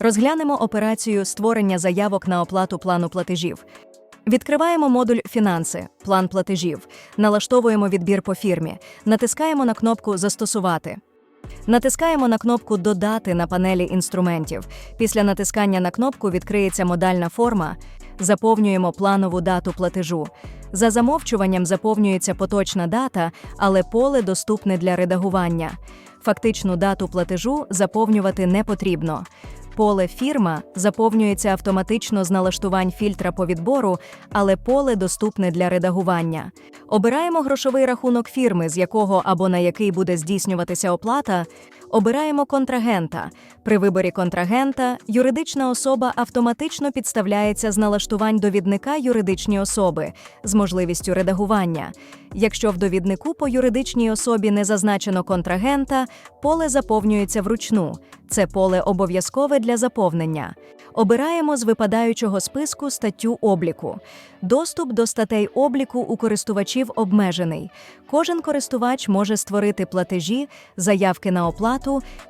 Розглянемо операцію створення заявок на оплату плану платежів. Відкриваємо модуль Фінанси, план платежів, налаштовуємо відбір по фірмі, натискаємо на кнопку Застосувати. Натискаємо на кнопку Додати на панелі інструментів. Після натискання на кнопку відкриється модальна форма. Заповнюємо планову дату платежу. За замовчуванням заповнюється поточна дата, але поле доступне для редагування. Фактичну дату платежу заповнювати не потрібно. Поле фірма заповнюється автоматично з налаштувань фільтра по відбору, але поле доступне для редагування. Обираємо грошовий рахунок фірми, з якого або на який буде здійснюватися оплата. Обираємо контрагента. При виборі контрагента юридична особа автоматично підставляється з налаштувань довідника юридичні особи з можливістю редагування. Якщо в довіднику по юридичній особі не зазначено контрагента, поле заповнюється вручну. Це поле обов'язкове для заповнення. Обираємо з випадаючого списку статтю обліку. Доступ до статей обліку у користувачів обмежений. Кожен користувач може створити платежі, заявки на оплату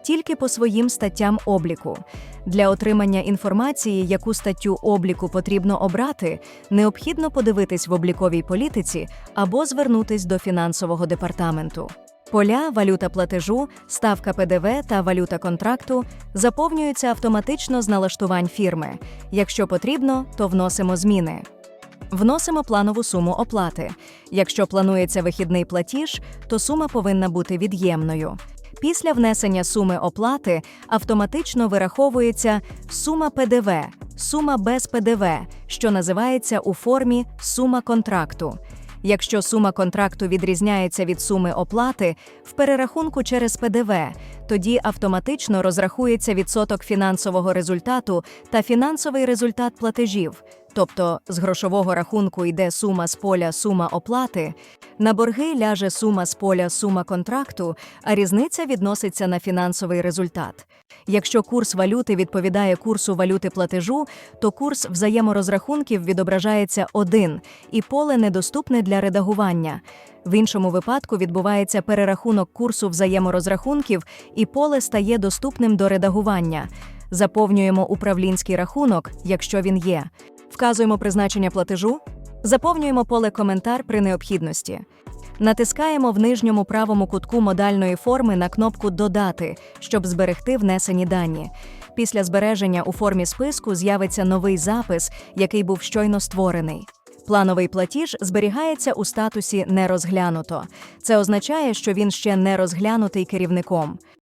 тільки по своїм статтям обліку. Для отримання інформації, яку статтю обліку потрібно обрати, необхідно подивитись в обліковій політиці або звернутись до фінансового департаменту. Поля валюта платежу, ставка ПДВ та валюта контракту заповнюються автоматично з налаштувань фірми. Якщо потрібно, то вносимо зміни. Вносимо планову суму оплати. Якщо планується вихідний платіж, то сума повинна бути від'ємною. Після внесення суми оплати автоматично вираховується сума ПДВ, сума без ПДВ, що називається у формі сума контракту. Якщо сума контракту відрізняється від суми оплати в перерахунку через ПДВ, тоді автоматично розрахується відсоток фінансового результату та фінансовий результат платежів. Тобто з грошового рахунку йде сума з поля сума оплати, на борги ляже сума з поля сума контракту, а різниця відноситься на фінансовий результат. Якщо курс валюти відповідає курсу валюти платежу, то курс взаєморозрахунків відображається 1, і поле недоступне для редагування. В іншому випадку відбувається перерахунок курсу взаєморозрахунків, і поле стає доступним до редагування. Заповнюємо управлінський рахунок, якщо він є. Вказуємо призначення платежу, заповнюємо поле коментар при необхідності. Натискаємо в нижньому правому кутку модальної форми на кнопку Додати, щоб зберегти внесені дані. Після збереження у формі списку з'явиться новий запис, який був щойно створений. Плановий платіж зберігається у статусі Не розглянуто. Це означає, що він ще не розглянутий керівником.